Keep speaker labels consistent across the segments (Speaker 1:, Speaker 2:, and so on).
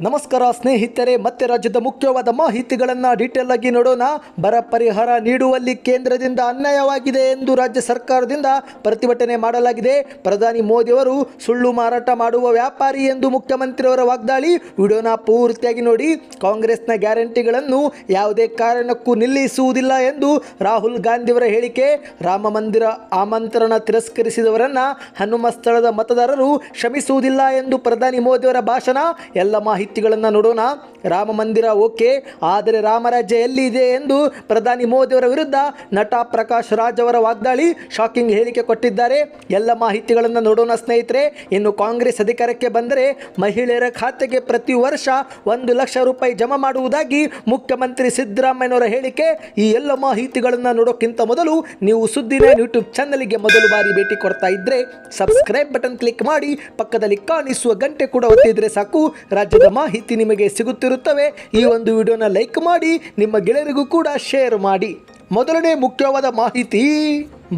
Speaker 1: ನಮಸ್ಕಾರ ಸ್ನೇಹಿತರೆ, ಮತ್ತೆ ರಾಜ್ಯದ ಮುಖ್ಯವಾದ ಮಾಹಿತಿಗಳನ್ನು ಡೀಟೇಲ್ ಆಗಿ ನೋಡೋಣ. ಬರ ಪರಿಹಾರ ನೀಡುವಲ್ಲಿ ಕೇಂದ್ರದಿಂದ ಅನ್ಯಾಯವಾಗಿದೆ ಎಂದು ರಾಜ್ಯ ಸರ್ಕಾರದಿಂದ ಪ್ರತಿಭಟನೆ ಮಾಡಲಾಗಿದೆ. ಪ್ರಧಾನಿ ಮೋದಿಯವರು ಸುಳ್ಳು ಮಾರಾಟ ಮಾಡುವ ವ್ಯಾಪಾರಿ ಎಂದು ಮುಖ್ಯಮಂತ್ರಿಯವರ ವಾಗ್ದಾಳಿ. ವಿಡಿಯೋನ ಪೂರ್ತಿಯಾಗಿ ನೋಡಿ. ಕಾಂಗ್ರೆಸ್ನ ಗ್ಯಾರಂಟಿಗಳನ್ನು ಯಾವುದೇ ಕಾರಣಕ್ಕೂ ನಿಲ್ಲಿಸುವುದಿಲ್ಲ ಎಂದು ರಾಹುಲ್ ಗಾಂಧಿಯವರ ಹೇಳಿಕೆ. ರಾಮ ಮಂದಿರ ಆಮಂತ್ರಣ ತಿರಸ್ಕರಿಸಿದವರನ್ನ ಹನುಮ ಸ್ಥಳದ ಮತದಾರರು ಕ್ಷಮಿಸುವುದಿಲ್ಲ ಎಂದು ಪ್ರಧಾನಿ ಮೋದಿಯವರ ಭಾಷಣ. ಎಲ್ಲ ಮಾಹಿತಿಗಳನ್ನು ನೋಡೋಣ. ರಾಮ ಮಂದಿರ ಓಕೆ, ಆದರೆ ರಾಮರಾಜ್ಯ ಎಲ್ಲಿದೆ ಎಂದು ಪ್ರಧಾನಿ ಮೋದಿಯವರ ವಿರುದ್ಧ ನಟ ಪ್ರಕಾಶ್ ರಾಜ್ ಅವರ ವಾಗ್ದಾಳಿ ಶಾಕಿಂಗ್ ಹೇಳಿಕೆ ಕೊಟ್ಟಿದ್ದಾರೆ. ಎಲ್ಲ ಮಾಹಿತಿಗಳನ್ನು ನೋಡೋಣ ಸ್ನೇಹಿತರೆ. ಇನ್ನು ಕಾಂಗ್ರೆಸ್ ಅಧಿಕಾರಕ್ಕೆ ಬಂದರೆ ಮಹಿಳೆಯರ ಖಾತೆಗೆ ಪ್ರತಿ ವರ್ಷ ಒಂದು ಲಕ್ಷ ರೂಪಾಯಿ ಜಮಾ ಮಾಡುವುದಾಗಿ ಮುಖ್ಯಮಂತ್ರಿ ಸಿದ್ದರಾಮಯ್ಯನವರ ಹೇಳಿಕೆ. ಈ ಎಲ್ಲ ಮಾಹಿತಿಗಳನ್ನು ನೋಡೋಕ್ಕಿಂತ ಮೊದಲು ನೀವು ಸುದ್ದಿನ ಯೂಟ್ಯೂಬ್ ಚಾನಲ್ಗೆ ಮೊದಲು ಬಾರಿ ಭೇಟಿ ಕೊಡ್ತಾ ಇದ್ರೆ ಸಬ್ಸ್ಕ್ರೈಬ್ ಬಟನ್ ಕ್ಲಿಕ್ ಮಾಡಿ, ಪಕ್ಕದಲ್ಲಿ ಕಾಣಿಸುವ ಗಂಟೆ ಕೂಡ ಒತ್ತಿದ್ರೆ ಸಾಕು. ರಾಜ್ಯದ ಮಾಹಿತಿ ನಿಮಗೆ ಸಿಗುತ್ತಿರುತ್ತವೆ. ಈ ಒಂದು ವಿಡಿಯೋನ ಲೈಕ್ ಮಾಡಿ, ನಿಮ್ಮ ಗೆಳೆಯರಿಗೂ ಕೂಡ ಶೇರ್ ಮಾಡಿ. ಮೊದಲನೇ ಮುಖ್ಯವಾದ ಮಾಹಿತಿ.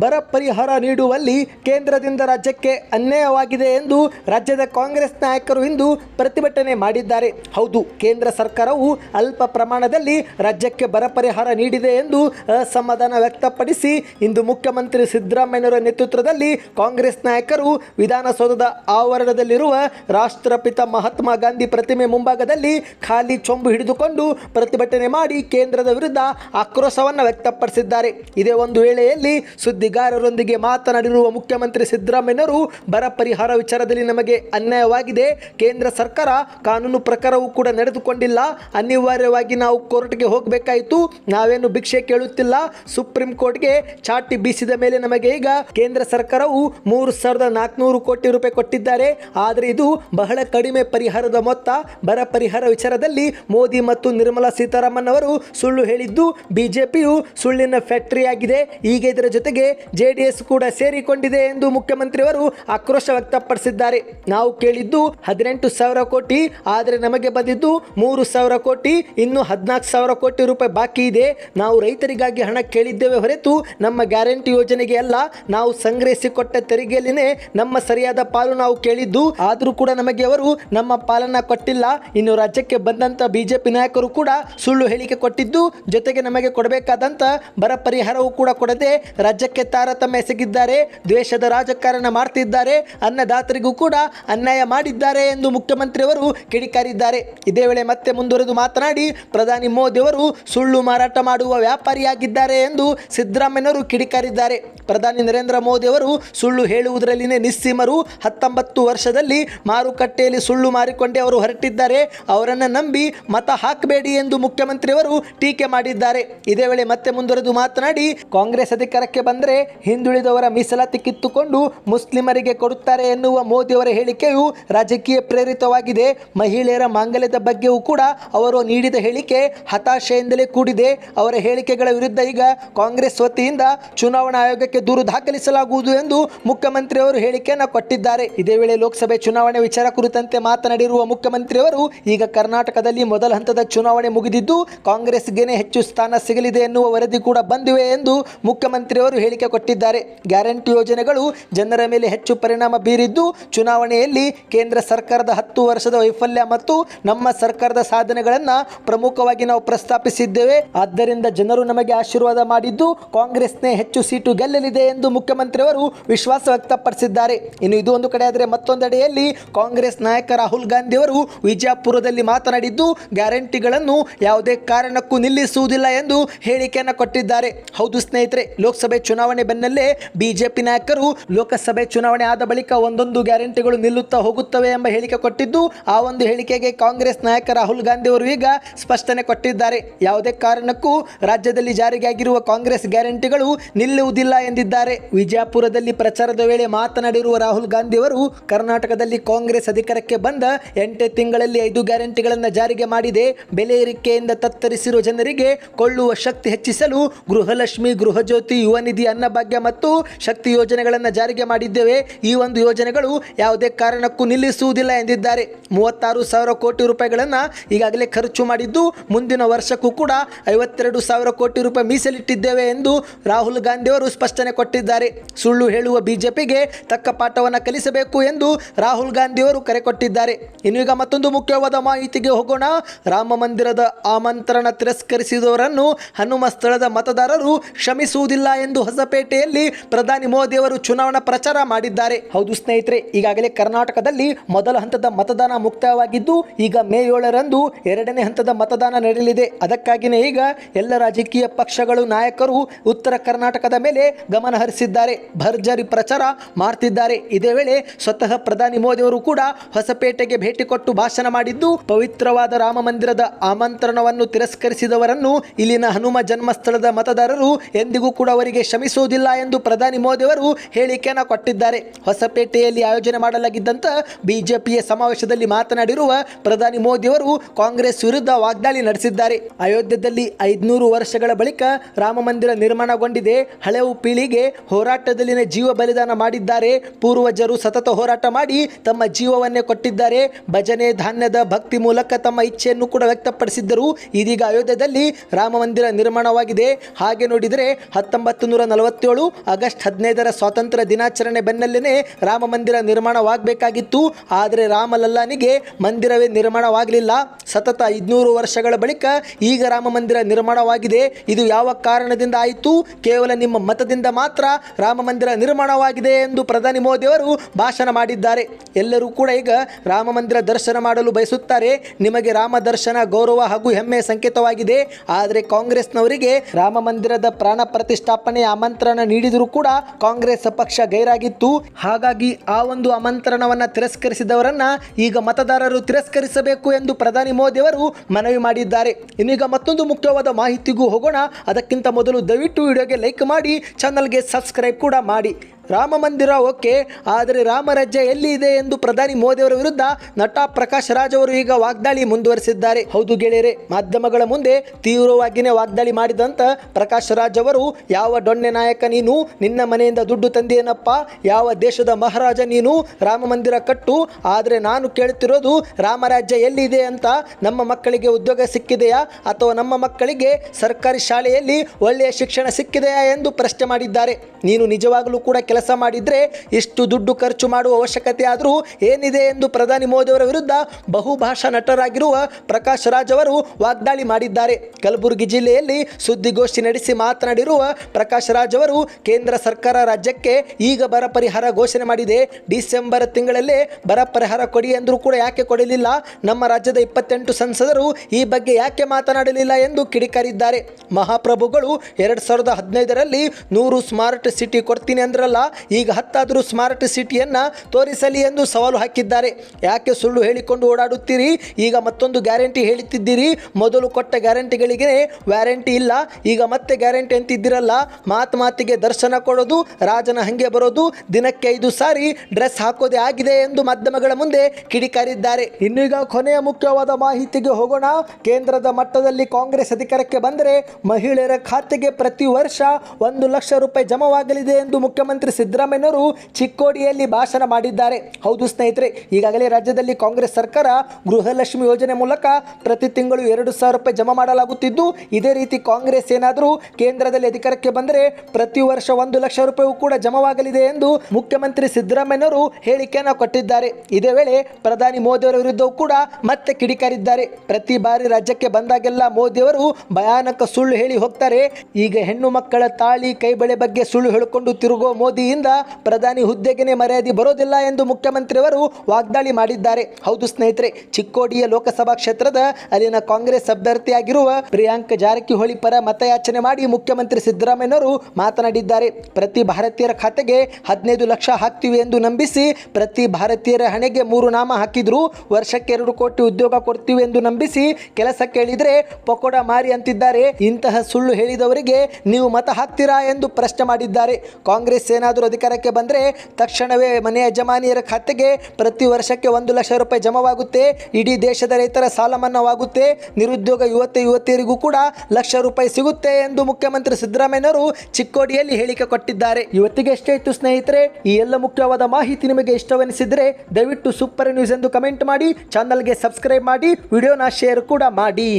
Speaker 1: ಬರ ಪರಿಹಾರ ನೀಡುವಲ್ಲಿ ಕೇಂದ್ರದಿಂದ ರಾಜ್ಯಕ್ಕೆ ಅನ್ಯಾಯವಾಗಿದೆ ಎಂದು ರಾಜ್ಯದ ಕಾಂಗ್ರೆಸ್ ನಾಯಕರು ಇಂದು ಪ್ರತಿಭಟನೆ ಮಾಡಿದ್ದಾರೆ. ಹೌದು, ಕೇಂದ್ರ ಸರ್ಕಾರವು ಅಲ್ಪ ಪ್ರಮಾಣದಲ್ಲಿ ರಾಜ್ಯಕ್ಕೆ ಬರ ಪರಿಹಾರ ನೀಡಿದೆ ಎಂದು ಅಸಮಾಧಾನ ವ್ಯಕ್ತಪಡಿಸಿ ಇಂದು ಮುಖ್ಯಮಂತ್ರಿ ಸಿದ್ದರಾಮಯ್ಯರ ನೇತೃತ್ವದಲ್ಲಿ ಕಾಂಗ್ರೆಸ್ ನಾಯಕರು ವಿಧಾನಸೌಧದ ಆವರಣದಲ್ಲಿರುವ ರಾಷ್ಟ್ರಪಿತ ಮಹಾತ್ಮ ಗಾಂಧಿ ಪ್ರತಿಮೆ ಮುಂಭಾಗದಲ್ಲಿ ಖಾಲಿ ಚೊಂಬು ಹಿಡಿದುಕೊಂಡು ಪ್ರತಿಭಟನೆ ಮಾಡಿ ಕೇಂದ್ರದ ವಿರುದ್ಧ ಆಕ್ರೋಶವನ್ನು ವ್ಯಕ್ತಪಡಿಸಿದ್ದಾರೆ. ಇದೇ ಒಂದು ವೇಳೆಯಲ್ಲಿ ಸುದ್ದಿಗಾರರೊಂದಿಗೆ ಮಾತನಾಡಿರುವ ಮುಖ್ಯಮಂತ್ರಿ ಸಿದ್ದರಾಮಯ್ಯನವರು, ಬರ ಪರಿಹಾರ ವಿಚಾರದಲ್ಲಿ ನಮಗೆ ಅನ್ಯಾಯವಾಗಿದೆ. ಕೇಂದ್ರ ಸರ್ಕಾರ ಕಾನೂನು ಪ್ರಕಾರವೂ ಕೂಡ ನಡೆದುಕೊಂಡಿಲ್ಲ. ಅನಿವಾರ್ಯವಾಗಿ ನಾವು ಕೋರ್ಟ್ಗೆ ಹೋಗಬೇಕಾಯಿತು. ನಾವೇನು ಭಿಕ್ಷೆ ಕೇಳುತ್ತಿಲ್ಲ. ಸುಪ್ರೀಂ ಕೋರ್ಟ್ಗೆ ಚಾಟಿ ಬೀಸಿದ ಮೇಲೆ ನಮಗೆ ಈಗ ಕೇಂದ್ರ ಸರ್ಕಾರವು ಮೂರು ಸಾವಿರದ ನಾಲ್ಕುನೂರು ಕೋಟಿ ರೂಪಾಯಿ ಕೊಟ್ಟಿದ್ದಾರೆ. ಆದರೆ ಇದು ಬಹಳ ಕಡಿಮೆ ಪರಿಹಾರದ ಮೊತ್ತ. ಬರ ಪರಿಹಾರ ವಿಚಾರದಲ್ಲಿ ಮೋದಿ ಮತ್ತು ನಿರ್ಮಲಾ ಸೀತಾರಾಮನ್ ಅವರು ಸುಳ್ಳು ಹೇಳಿದ್ದು, ಬಿಜೆಪಿಯು ಸುಳ್ಳಿನ ಫ್ಯಾಕ್ಟರಿ ಆಗಿದೆ ಈಗ ಇದರ ಜೊತೆಗೆ ಜೆ ಡಿ ಎಸ್ ಕೂಡ ಸೇರಿಕೊಂಡಿದೆ ಎಂದು ಮುಖ್ಯಮಂತ್ರಿಯವರು ಆಕ್ರೋಶ ವ್ಯಕ್ತಪಡಿಸಿದ್ದಾರೆ. ನಾವು ಕೇಳಿದ್ದು ಹದಿನೆಂಟು ಸಾವಿರ ಕೋಟಿ, ಆದರೆ ನಮಗೆ ಬಂದಿದ್ದು ಮೂರು ಸಾವಿರ ಕೋಟಿ, ಇನ್ನು ಹದಿನಾಲ್ಕು ಸಾವಿರ ಕೋಟಿ ರೂಪಾಯಿ ಬಾಕಿ ಇದೆ. ನಾವು ರೈತರಿಗಾಗಿ ಹಣ ಕೇಳಿದ್ದೇವೆ ಹೊರತು ನಮ್ಮ ಗ್ಯಾರಂಟಿ ಯೋಜನೆಗೆ ಅಲ್ಲ, ನಾವು ಸಂಗ್ರಹಿಸಿಕೊಟ್ಟ ತೆರಿಗೆಯಲ್ಲಿನೇ ನಮ್ಮ ಸರಿಯಾದ ಪಾಲು ನಾವು ಕೇಳಿದ್ದು. ಆದರೂ ಕೂಡ ನಮಗೆ ಅವರು ನಮ್ಮ ಪಾಲನ್ನ ಕೊಟ್ಟಿಲ್ಲ. ಇನ್ನು ರಾಜ್ಯಕ್ಕೆ ಬಂದಂತ ಬಿಜೆಪಿ ನಾಯಕರು ಕೂಡ ಸುಳ್ಳು ಹೇಳಿಕೆ ಕೊಟ್ಟಿದ್ದು, ಜೊತೆಗೆ ನಮಗೆ ಕೊಡಬೇಕಾದಂತ ಬರ ಪರಿಹಾರವೂ ಕೂಡ ಕೊಡದೆ ರಾಜ್ಯಕ್ಕೆ ತಾರತಮ್ಯ ಎಸಗಿದ್ದಾರೆ ದ್ವೇಷದ ರಾಜಕಾರಣ ಮಾಡ್ತಿದ್ದಾರೆ, ಅನ್ನದಾತರಿಗೂ ಕೂಡ ಅನ್ಯಾಯ ಮಾಡಿದ್ದಾರೆ ಎಂದು ಮುಖ್ಯಮಂತ್ರಿಯವರು ಕಿಡಿಕಾರಿದ್ದಾರೆ. ಇದೇ ವೇಳೆ ಮತ್ತೆ ಮುಂದುವರೆದು ಮಾತನಾಡಿ, ಪ್ರಧಾನಿ ಮೋದಿ ಅವರು ಸುಳ್ಳು ಮಾರಾಟ ಮಾಡುವ ವ್ಯಾಪಾರಿಯಾಗಿದ್ದಾರೆ ಎಂದು ಸಿದ್ದರಾಮಯ್ಯನವರು ಕಿಡಿಕಾರಿದ್ದಾರೆ. ಪ್ರಧಾನಿ ನರೇಂದ್ರ ಮೋದಿ ಅವರು ಸುಳ್ಳು ಹೇಳುವುದರಲ್ಲಿನೇ ನಿಸ್ಸೀಮರು ಹತ್ತೊಂಬತ್ತು ವರ್ಷದಲ್ಲಿ ಮಾರುಕಟ್ಟೆಯಲ್ಲಿ ಸುಳ್ಳು ಮಾರಿಕೊಂಡೇ ಅವರು ಹೊರಟಿದ್ದಾರೆ. ಅವರನ್ನು ನಂಬಿ ಮತ ಹಾಕಬೇಡಿ ಎಂದು ಮುಖ್ಯಮಂತ್ರಿಯವರು ಟೀಕೆ ಮಾಡಿದ್ದಾರೆ. ಇದೇ ವೇಳೆ ಮತ್ತೆ ಮುಂದುವರೆದು ಮಾತನಾಡಿ, ಕಾಂಗ್ರೆಸ್ ಅಧಿಕಾರಕ್ಕೆ ಬಂದರೆ ಹಿಂದುಳಿದವರ ಮೀಸಲಾತಿ ಕಿತ್ತುಕೊಂಡು ಮುಸ್ಲಿಮರಿಗೆ ಕೊಡುತ್ತಾರೆ ಎನ್ನುವ ಮೋದಿಯವರ ಹೇಳಿಕೆಯು ರಾಜಕೀಯ ಪ್ರೇರಿತವಾಗಿದೆ. ಮಹಿಳೆಯರ ಮಾಂಗಲ್ಯದ ಬಗ್ಗೆಯೂ ಕೂಡ ಅವರು ನೀಡಿದ ಹೇಳಿಕೆ ಹತಾಶೆಯಿಂದಲೇ ಕೂಡಿದೆ. ಅವರ ಹೇಳಿಕೆಗಳ ವಿರುದ್ಧ ಈಗ ಕಾಂಗ್ರೆಸ್ ವತಿಯಿಂದ ಚುನಾವಣಾ ಆಯೋಗಕ್ಕೆ ದೂರು ದಾಖಲಿಸಲಾಗುವುದು ಎಂದು ಮುಖ್ಯಮಂತ್ರಿಯವರು ಹೇಳಿಕೆಯನ್ನು ಕೊಟ್ಟಿದ್ದಾರೆ. ಇದೇ ವೇಳೆ ಲೋಕಸಭೆ ಚುನಾವಣೆ ವಿಚಾರ ಕುರಿತಂತೆ ಮಾತನಾಡಿರುವ ಮುಖ್ಯಮಂತ್ರಿಯವರು, ಈಗ ಕರ್ನಾಟಕದಲ್ಲಿ ಮೊದಲ ಹಂತದ ಚುನಾವಣೆ ಮುಗಿದಿದ್ದು ಕಾಂಗ್ರೆಸ್ಗೆನೆ ಹೆಚ್ಚು ಸ್ಥಾನ ಸಿಗಲಿದೆ ಎನ್ನುವ ವರದಿ ಕೂಡ ಬಂದಿವೆ ಎಂದು ಮುಖ್ಯಮಂತ್ರಿಯವರು ಹೇಳಿಕೆ ಕೊಟ್ಟಿದ್ದಾರೆ. ಗ್ಯಾರಂಟಿ ಯೋಜನೆಗಳು ಜನರ ಮೇಲೆ ಹೆಚ್ಚು ಪರಿಣಾಮ ಬೀರಿದ್ದು, ಚುನಾವಣೆಯಲ್ಲಿ ಕೇಂದ್ರ ಸರ್ಕಾರದ ಹತ್ತು ವರ್ಷದ ವೈಫಲ್ಯ ಮತ್ತು ನಮ್ಮ ಸರ್ಕಾರದ ಸಾಧನೆಗಳನ್ನು ಪ್ರಮುಖವಾಗಿ ನಾವು ಪ್ರಸ್ತಾಪಿಸಿದ್ದೇವೆ. ಆದ್ದರಿಂದ ಜನರು ನಮಗೆ ಆಶೀರ್ವಾದ ಮಾಡಿದ್ದು, ಕಾಂಗ್ರೆಸ್ನೇ ಹೆಚ್ಚು ಸೀಟು ಗೆಲ್ಲಲಿದೆ ಎಂದು ಮುಖ್ಯಮಂತ್ರಿಯವರು ವಿಶ್ವಾಸ ವ್ಯಕ್ತಪಡಿಸಿದ್ದಾರೆ. ಇನ್ನು ಇದು ಒಂದು ಕಡೆ ಆದರೆ ಮತ್ತೊಂದೆಡೆಯಲ್ಲಿ ಕಾಂಗ್ರೆಸ್ ನಾಯಕ ರಾಹುಲ್ ಗಾಂಧಿ ಅವರು ವಿಜಯಪುರದಲ್ಲಿ ಮಾತನಾಡಿದ್ದು, ಗ್ಯಾರಂಟಿಗಳನ್ನು ಯಾವುದೇ ಕಾರಣಕ್ಕೂ ನಿಲ್ಲಿಸುವುದಿಲ್ಲ ಎಂದು ಹೇಳಿಕೆಯನ್ನು ಕೊಟ್ಟಿದ್ದಾರೆ. ಹೌದು ಸ್ನೇಹಿತರೆ, ಲೋಕಸಭೆ ಚುನಾವಣೆ ಬೆನ್ನಲ್ಲೇ ಬಿಜೆಪಿ ನಾಯಕರು ಲೋಕಸಭೆ ಚುನಾವಣೆ ಆದ ಬಳಿಕ ಒಂದೊಂದು ಗ್ಯಾರಂಟಿಗಳು ನಿಲ್ಲುತ್ತಾ ಹೋಗುತ್ತವೆ ಎಂಬ ಹೇಳಿಕೆ ಕೊಟ್ಟಿದ್ದು, ಆ ಒಂದು ಹೇಳಿಕೆಗೆ ಕಾಂಗ್ರೆಸ್ ನಾಯಕ ರಾಹುಲ್ ಗಾಂಧಿ ಅವರು ಈಗ ಸ್ಪಷ್ಟನೆ ಕೊಟ್ಟಿದ್ದಾರೆ. ಯಾವುದೇ ಕಾರಣಕ್ಕೂ ರಾಜ್ಯದಲ್ಲಿ ಜಾರಿಗೆ ಆಗಿರುವ ಕಾಂಗ್ರೆಸ್ ಗ್ಯಾರಂಟಿಗಳು ನಿಲ್ಲುವುದಿಲ್ಲ ಎಂದಿದ್ದಾರೆ. ವಿಜಯಪುರದಲ್ಲಿ ಪ್ರಚಾರದ ವೇಳೆ ಮಾತನಾಡಿರುವ ರಾಹುಲ್ ಗಾಂಧಿ ಅವರು ಕರ್ನಾಟಕದಲ್ಲಿ ಕಾಂಗ್ರೆಸ್ ಅಧಿಕಾರಕ್ಕೆ ಬಂದ ಎಂಟೇ ತಿಂಗಳಲ್ಲಿ ಐದು ಗ್ಯಾರಂಟಿಗಳನ್ನು ಜಾರಿಗೆ ಮಾಡಿದೆ. ಬೆಲೆ ಏರಿಕೆಯಿಂದ ತತ್ತರಿಸಿರುವ ಜನರಿಗೆ ಕೊಳ್ಳುವ ಶಕ್ತಿ ಹೆಚ್ಚಿಸಲು ಗೃಹಲಕ್ಷ್ಮಿ ಗೃಹಜ್ಯೋತಿ ಯುವ ನಿಧಿ ಅನ್ನಭಾಗ್ಯ ಮತ್ತು ಶಕ್ತಿ ಯೋಜನೆಗಳನ್ನು ಜಾರಿಗೆ ಮಾಡಿದ್ದೇವೆ. ಈ ಒಂದು ಯೋಜನೆಗಳು ಯಾವುದೇ ಕಾರಣಕ್ಕೂ ನಿಲ್ಲಿಸುವುದಿಲ್ಲ ಎಂದಿದ್ದಾರೆ. ಮೂವತ್ತಾರು ಸಾವಿರ ಕೋಟಿ ರೂಪಾಯಿಗಳನ್ನು ಈಗಾಗಲೇ ಖರ್ಚು ಮಾಡಿದ್ದು ಮುಂದಿನ ವರ್ಷಕ್ಕೂ ಕೂಡ ಐವತ್ತೆರಡು ಸಾವಿರ ಕೋಟಿ ರೂಪಾಯಿ ಮೀಸಲಿಟ್ಟಿದ್ದೇವೆ ಎಂದು ರಾಹುಲ್ ಗಾಂಧಿಯವರು ಸ್ಪಷ್ಟನೆ ಕೊಟ್ಟಿದ್ದಾರೆ. ಸುಳ್ಳು ಹೇಳುವ ಬಿಜೆಪಿಗೆ ತಕ್ಕ ಪಾಠವನ್ನು ಕಲಿಸಬೇಕು ಎಂದು ರಾಹುಲ್ ಗಾಂಧಿಯವರು ಕರೆ ಕೊಟ್ಟಿದ್ದಾರೆ. ಇನ್ನೀಗ ಮತ್ತೊಂದು ಮುಖ್ಯವಾದ ಮಾಹಿತಿಗೆ ಹೋಗೋಣ. ರಾಮ ಮಂದಿರದ ಆಮಂತ್ರಣ ತಿರಸ್ಕರಿಸಿದವರನ್ನು ಹನುಮ ಸ್ಥಳದ ಮತದಾರರು ಕ್ಷಮಿಸುವುದಿಲ್ಲ ಎಂದು ಹೊಸಪೇಟೆಯಲ್ಲಿ ಪ್ರಧಾನಿ ಮೋದಿ ಅವರು ಚುನಾವಣಾ ಪ್ರಚಾರ ಮಾಡಿದ್ದಾರೆ. ಹೌದು ಸ್ನೇಹಿತರೆ, ಈಗಾಗಲೇ ಕರ್ನಾಟಕದಲ್ಲಿ ಮೊದಲ ಹಂತದ ಮತದಾನ ಮುಕ್ತಾಯವಾಗಿದ್ದು ಈಗ ಮೇ ಏಳರಂದು ಎರಡನೇ ಹಂತದ ಮತದಾನ ನಡೆಯಲಿದೆ. ಅದಕ್ಕಾಗಿನೇ ಈಗ ಎಲ್ಲ ರಾಜಕೀಯ ಪಕ್ಷಗಳು, ನಾಯಕರು ಉತ್ತರ ಕರ್ನಾಟಕದ ಮೇಲೆ ಗಮನ ಹರಿಸಿದ್ದಾರೆ. ಭರ್ಜರಿ ಪ್ರಚಾರ ಮಾಡ್ತಿದ್ದಾರೆ. ಇದೇ ವೇಳೆ ಸ್ವತಃ ಪ್ರಧಾನಿ ಮೋದಿ ಅವರು ಕೂಡ ಹೊಸಪೇಟೆಗೆ ಭೇಟಿ ಕೊಟ್ಟು ಭಾಷಣ ಮಾಡಿದ್ದು, ಪವಿತ್ರವಾದ ರಾಮ ಮಂದಿರದ ಆಮಂತ್ರಣವನ್ನು ತಿರಸ್ಕರಿಸಿದವರನ್ನು ಇಲ್ಲಿನ ಹನುಮ ಜನ್ಮಸ್ಥಳದ ಮತದಾರರು ಎಂದಿಗೂ ಕೂಡ ಅವರಿಗೆ ಶ್ರಮಿಸುವುದಿಲ್ಲ ಎಂದು ಪ್ರಧಾನಿ ಮೋದಿ ಅವರು ಹೇಳಿಕೆಯನ್ನು ಕೊಟ್ಟಿದ್ದಾರೆ. ಹೊಸಪೇಟೆಯಲ್ಲಿ ಆಯೋಜನೆ ಮಾಡಲಾಗಿದ್ದಂಥ ಬಿಜೆಪಿಯ ಸಮಾವೇಶದಲ್ಲಿ ಮಾತನಾಡಿರುವ ಪ್ರಧಾನಿ ಮೋದಿ ಅವರು ಕಾಂಗ್ರೆಸ್ ವಿರುದ್ಧ ವಾಗ್ದಾಳಿ ನಡೆಸಿದ್ದಾರೆ. ಅಯೋಧ್ಯದಲ್ಲಿ ಐದುನೂರು ವರ್ಷಗಳ ಬಳಿಕ ರಾಮ ಮಂದಿರ ನಿರ್ಮಾಣಗೊಂಡಿದೆ. ಹಳೆವು ಪೀಳಿಗೆ ಹೋರಾಟದಲ್ಲಿನ ಜೀವ ಬಲಿದಾನ ಮಾಡಿದ್ದಾರೆ. ಪೂರ್ವಜರು ಸತತ ಹೋರಾಟ ಮಾಡಿ ತಮ್ಮ ಜೀವವನ್ನೇ ಕೊಟ್ಟಿದ್ದಾರೆ. ಭಜನೆ ಧಾನ್ಯದ ಭಕ್ತಿ ಮೂಲಕ ತಮ್ಮ ಇಚ್ಛೆಯನ್ನು ಕೂಡ ವ್ಯಕ್ತಪಡಿಸಿದ್ದರು. ಇದೀಗ ಅಯೋಧ್ಯದಲ್ಲಿ ರಾಮ ಮಂದಿರ ನಿರ್ಮಾಣವಾಗಿದೆ. ಹಾಗೆ ನೋಡಿದರೆ ಹತ್ತೊಂಬತ್ತು ನೂರ ನಲವತ್ತೇಳು ಆಗಸ್ಟ್ ಹದಿನೈದರ ಸ್ವಾತಂತ್ರ್ಯ ದಿನಾಚರಣೆ ಬೆನ್ನಲ್ಲೇ ರಾಮ ಮಂದಿರ ನಿರ್ಮಾಣವಾಗಬೇಕಾಗಿತ್ತು. ಆದರೆ ರಾಮಲಲ್ಲಾನಿಗೆ ಮಂದಿರವೇ ನಿರ್ಮಾಣವಾಗಲಿಲ್ಲ ಸತತ ಐದುನೂರು ವರ್ಷಗಳ ಬಳಿಕ ಈಗ ರಾಮ ಮಂದಿರ ನಿರ್ಮಾಣವಾಗಿದೆ. ಇದು ಯಾವ ಕಾರಣದಿಂದ ಆಯಿತು? ಕೇವಲ ನಿಮ್ಮ ಮತದಿಂದ ಮಾತ್ರ ರಾಮ ಮಂದಿರ ನಿರ್ಮಾಣವಾಗಿದೆ ಎಂದು ಪ್ರಧಾನಿ ಮೋದಿ ಅವರು ಭಾಷಣ ಮಾಡಿದ್ದಾರೆ. ಎಲ್ಲರೂ ಕೂಡ ಈಗ ರಾಮ ಮಂದಿರ ದರ್ಶನ ಮಾಡಲು ಬಯಸುತ್ತಾರೆ. ನಿಮಗೆ ರಾಮ ದರ್ಶನ ಗೌರವ ಹಾಗೂ ಹೆಮ್ಮೆಯ ಸಂಕೇತವಾಗಿದೆ. ಆದರೆ ಕಾಂಗ್ರೆಸ್ನವರಿಗೆ ರಾಮ ಮಂದಿರದ ಪ್ರಾಣ ಪ್ರತಿಷ್ಠಾಪನೆ ಆಮಂತ್ರಣ ನೀಡಿದರೂ ಕೂಡ ಕಾಂಗ್ರೆಸ್ ಪಕ್ಷ ಗೈರಾಗಿತ್ತು. ಹಾಗಾಗಿ ಆ ಒಂದು ಆಮಂತ್ರಣವನ್ನ ತಿರಸ್ಕರಿಸಿದವರನ್ನ ಈಗ ಮತದಾರರು ತಿರಸ್ಕರಿಸಬೇಕು ಎಂದು ಪ್ರಧಾನಿ ಮೋದಿ ಅವರು ಮನವಿ ಮಾಡಿದ್ದಾರೆ. ಇನ್ನೀಗ ಮತ್ತೊಂದು ಮುಖ್ಯವಾದ ಮಾಹಿತಿಗೂ ಹೋಗೋಣ. ಅದಕ್ಕಿಂತ ಮೊದಲು ದಯವಿಟ್ಟು ವಿಡಿಯೋಗೆ ಲೈಕ್ ಮಾಡಿ ಚಾನಲ್ಗೆ ಸಬ್ಸ್ಕ್ರೈಬ್ ಕೂಡ ಮಾಡಿ. ರಾಮ ಮಂದಿರ ಓಕೆ, ಆದರೆ ರಾಮರಾಜ್ಯ ಎಲ್ಲಿ ಇದೆ ಎಂದು ಪ್ರಧಾನಿ ಮೋದಿ ಅವರ ವಿರುದ್ಧ ನಟ ಪ್ರಕಾಶ್ ರಾಜ್ ಅವರು ಈಗ ವಾಗ್ದಾಳಿ ಮುಂದುವರೆಸಿದ್ದಾರೆ. ಹೌದು ಗೆಳೆಯರೆ, ಮಾಧ್ಯಮಗಳ ಮುಂದೆ ತೀವ್ರವಾಗಿಯೇ ವಾಗ್ದಾಳಿ ಮಾಡಿದಂತ ಪ್ರಕಾಶ್ ರಾಜ್ ಅವರು, ಯಾವ ಡೊಣ್ಣೆ ನಾಯಕ ನೀನು, ನಿನ್ನ ಮನೆಯಿಂದ ದುಡ್ಡು ತಂದೇನಪ್ಪ ಯಾವ ದೇಶದ ಮಹಾರಾಜ ನೀನು, ರಾಮ ಮಂದಿರ ಕಟ್ಟು, ಆದರೆ ನಾನು ಕೇಳುತ್ತಿರೋದು ರಾಮರಾಜ್ಯ ಎಲ್ಲಿದೆ ಅಂತ ನಮ್ಮ ಮಕ್ಕಳಿಗೆ ಉದ್ಯೋಗ ಸಿಕ್ಕಿದೆಯಾ, ಅಥವಾ ನಮ್ಮ ಮಕ್ಕಳಿಗೆ ಸರ್ಕಾರಿ ಶಾಲೆಯಲ್ಲಿ ಒಳ್ಳೆಯ ಶಿಕ್ಷಣ ಸಿಕ್ಕಿದೆಯಾ ಎಂದು ಪ್ರಶ್ನೆ ಮಾಡಿದ್ದಾರೆ. ನೀನು ನಿಜವಾಗಲೂ ಕೂಡ ಮಾಡಿದ್ರೆ ಇಷ್ಟು ದುಡ್ಡು ಖರ್ಚು ಮಾಡುವ ಅವಶ್ಯಕತೆ ಆದರೂ ಏನಿದೆ ಎಂದು ಪ್ರಧಾನಿ ಮೋದಿಯವರ ವಿರುದ್ಧ ಬಹುಭಾಷಾ ನಟರಾಗಿರುವ ಪ್ರಕಾಶ್ ರಾಜ್ ಅವರು ವಾಗ್ದಾಳಿ ಮಾಡಿದ್ದಾರೆ. ಕಲಬುರಗಿ ಜಿಲ್ಲೆಯಲ್ಲಿ ಸುದ್ದಿಗೋಷ್ಠಿ ನಡೆಸಿ ಮಾತನಾಡಿರುವ ಪ್ರಕಾಶ್ ರಾಜ್ ಅವರು, ಕೇಂದ್ರ ಸರ್ಕಾರ ರಾಜ್ಯಕ್ಕೆ ಈಗ ಬರ ಪರಿಹಾರ ಘೋಷಣೆ ಮಾಡಿದೆ. ಡಿಸೆಂಬರ್ ತಿಂಗಳಲ್ಲೇ ಬರ ಪರಿಹಾರ ಕೊಡಿ ಎಂದರೂ ಕೂಡ ಯಾಕೆ ಕೊಡಲಿಲ್ಲ? ನಮ್ಮ ರಾಜ್ಯದ ಇಪ್ಪತ್ತೆಂಟು ಸಂಸದರು ಈ ಬಗ್ಗೆ ಯಾಕೆ ಮಾತನಾಡಲಿಲ್ಲ ಎಂದು ಕಿಡಿಕಾರಿದ್ದಾರೆ. ಮಹಾಪ್ರಭುಗಳು ಎರಡು ಸಾವಿರದ ಹದಿನೈದರಲ್ಲಿ ನೂರು ಸ್ಮಾರ್ಟ್ ಸಿಟಿ ಕೊಡ್ತೀನಿ ಅಂದ್ರಲ್ಲ ಈಗ ಹತ್ತಾದರೂ ಸ್ಮಾರ್ಟ್ ಸಿಟಿಯನ್ನು ತೋರಿಸಲಿ ಎಂದು ಸವಾಲು ಹಾಕಿದ್ದಾರೆ. ಯಾಕೆ ಸುಳ್ಳು ಹೇಳಿಕೊಂಡು ಓಡಾಡುತ್ತೀರಿ? ಈಗ ಮತ್ತೊಂದು ಗ್ಯಾರಂಟಿ ಹೇಳುತ್ತಿದ್ದೀರಿ. ಮೊದಲು ಕೊಟ್ಟ ಗ್ಯಾರಂಟಿಗಳಿಗೆ ವ್ಯಾರಂಟಿ ಇಲ್ಲ. ಈಗ ಮತ್ತೆ ಗ್ಯಾರಂಟಿ ಅಂತಿದ್ದಿರಲ್ಲ. ಮಾತು ಮಾತಿಗೆ ದರ್ಶನ ಕೊಡೋದು, ರಾಜನ ಹಂಗೆ ಬರೋದು, ದಿನಕ್ಕೆ ಐದು ಸಾರಿ ಡ್ರೆಸ್ ಹಾಕೋದೇ ಆಗಿದೆ ಎಂದು ಮಾಧ್ಯಮಗಳ ಮುಂದೆ ಕಿಡಿಕಾರಿದ್ದಾರೆ. ಇನ್ನೀಗ ಕೊನೆಯ ಮುಖ್ಯವಾದ ಮಾಹಿತಿಗೆ ಹೋಗೋಣ. ಕೇಂದ್ರದ ಮಟ್ಟದಲ್ಲಿ ಕಾಂಗ್ರೆಸ್ ಅಧಿಕಾರಕ್ಕೆ ಬಂದರೆ ಮಹಿಳೆಯರ ಖಾತೆಗೆ ಪ್ರತಿ ವರ್ಷ ಒಂದು ಲಕ್ಷ ರೂಪಾಯಿ ಜಮವಾಗಲಿದೆ ಎಂದು ಮುಖ್ಯಮಂತ್ರಿ ಸಿದ್ದರಾಮಯ್ಯನವರು ಚಿಕ್ಕೋಡಿಯಲ್ಲಿ ಭಾಷಣ ಮಾಡಿದ್ದಾರೆ. ಹೌದು ಸ್ನೇಹಿತರೆ, ಈಗಾಗಲೇ ರಾಜ್ಯದಲ್ಲಿ ಕಾಂಗ್ರೆಸ್ ಸರ್ಕಾರ ಗೃಹಲಕ್ಷ್ಮಿ ಯೋಜನೆ ಮೂಲಕ ಪ್ರತಿ ತಿಂಗಳು ಎರಡು ಸಾವಿರ ರೂಪಾಯಿ ಜಮಾ ಮಾಡಲಾಗುತ್ತಿದ್ದು, ಇದೇ ರೀತಿ ಕಾಂಗ್ರೆಸ್ ಏನಾದರೂ ಕೇಂದ್ರದಲ್ಲಿ ಅಧಿಕಾರಕ್ಕೆ ಬಂದರೆ ಪ್ರತಿ ವರ್ಷ ಒಂದು ಲಕ್ಷ ರೂಪಾಯಿ ಕೂಡ ಜಮವಾಗಲಿದೆ ಎಂದು ಮುಖ್ಯಮಂತ್ರಿ ಸಿದ್ದರಾಮಯ್ಯನವರು ಹೇಳಿಕೆಯನ್ನು ಕೊಟ್ಟಿದ್ದಾರೆ. ಇದೇ ವೇಳೆ ಪ್ರಧಾನಿ ಮೋದಿಯವರ ವಿರುದ್ಧವೂ ಕೂಡ ಮತ್ತೆ ಕಿಡಿಕಾರಿದ್ದಾರೆ. ಪ್ರತಿ ಬಾರಿ ರಾಜ್ಯಕ್ಕೆ ಬಂದಾಗೆಲ್ಲ ಮೋದಿಯವರು ಭಯಾನಕ ಸುಳ್ಳು ಹೇಳಿ ಹೋಗ್ತಾರೆ. ಈಗ ಹೆಣ್ಣು ಮಕ್ಕಳ ತಾಳಿ ಕೈಬಳೆ ಬಗ್ಗೆ ಸುಳ್ಳು ಹೇಳಿಕೊಂಡು ತಿರುಗೋ ಮೋದಿಯಿಂದ ಪ್ರಧಾನಿ ಹುದ್ದೆಗೆ ಮರ್ಯಾದೆ ಬರೋದಿಲ್ಲ ಎಂದು ಮುಖ್ಯಮಂತ್ರಿಯವರು ವಾಗ್ದಾಳಿ ಮಾಡಿದ್ದಾರೆ. ಹೌದು ಸ್ನೇಹಿತರೆ, ಚಿಕ್ಕೋಡಿಯ ಲೋಕಸಭಾ ಕ್ಷೇತ್ರದ ಅಲ್ಲಿನ ಕಾಂಗ್ರೆಸ್ ಅಭ್ಯರ್ಥಿಯಾಗಿರುವ ಪ್ರಿಯಾಂಕ್ ಜಾರಕಿಹೊಳಿ ಪರ ಮತಯಾಚನೆ ಮಾಡಿ ಮುಖ್ಯಮಂತ್ರಿ ಸಿದ್ದರಾಮಯ್ಯನವರು ಮಾತನಾಡಿದ್ದಾರೆ. ಪ್ರತಿ ಭಾರತೀಯರ ಖಾತೆಗೆ ಹದಿನೈದು ಲಕ್ಷ ಹಾಕ್ತೀವಿ ಎಂದು ನಂಬಿಸಿ ಪ್ರತಿ ಭಾರತೀಯರ ಹಣೆಗೆ ಮೂರು ನಾಮ ಹಾಕಿದ್ರು ವರ್ಷಕ್ಕೆ ಎರಡು ಕೋಟಿ ಉದ್ಯೋಗ ಕೊಡ್ತೀವಿ ಎಂದು ನಂಬಿಸಿ ಕೆಲಸ ಕೇಳಿದ್ರೆ ಪಕೋಡ ಮಾರಿ ಅಂತಿದ್ದಾರೆ. ಇಂತಹ ಸುಳ್ಳು ಹೇಳಿದವರಿಗೆ ನೀವು ಮತ ಹಾಕ್ತೀರಾ ಎಂದು ಪ್ರಶ್ನೆ ಮಾಡಿದ್ದಾರೆ. ಕಾಂಗ್ರೆಸ್ ಏನಾದರೂ ಏನಾದರೂ ಅಧಿಕಾರಕ್ಕೆ ಬಂದರೆ ತಕ್ಷಣವೇ ಮನೆ ಯಜಮಾನಿಯರ ಖಾತೆಗೆ ಪ್ರತಿ ವರ್ಷಕ್ಕೆ ಒಂದು ಲಕ್ಷ ರೂಪಾಯಿ ಜಮವಾಗುತ್ತೆ. ಇಡೀ ದೇಶದ ರೈತರ ಸಾಲ ಮನ್ನಾವಾಗುತ್ತೆ. ನಿರುದ್ಯೋಗ ಯುವತಿ ಯುವತಿಯರಿಗೂ ಕೂಡ ಲಕ್ಷ ರೂಪಾಯಿ ಸಿಗುತ್ತೆ ಎಂದು ಮುಖ್ಯಮಂತ್ರಿ ಸಿದ್ದರಾಮಯ್ಯನವರು ಚಿಕ್ಕೋಡಿಯಲ್ಲಿ ಹೇಳಿಕೆ ಕೊಟ್ಟಿದ್ದಾರೆ. ಇವತ್ತಿಗೆ ಎಷ್ಟೇ ಇತ್ತು ಸ್ನೇಹಿತರೆ, ಈ ಎಲ್ಲ ಮುಖ್ಯವಾದ ಮಾಹಿತಿ ನಿಮಗೆ ಇಷ್ಟವೆನಿಸಿದರೆ ದಯವಿಟ್ಟು ಸೂಪರ್ ನ್ಯೂಸ್ ಎಂದು ಕಮೆಂಟ್ ಮಾಡಿ, ಚಾನಲ್ಗೆ ಸಬ್ಸ್ಕ್ರೈಬ್ ಮಾಡಿ, ವಿಡಿಯೋನ ಶೇರ್ ಕೂಡ ಮಾಡಿ.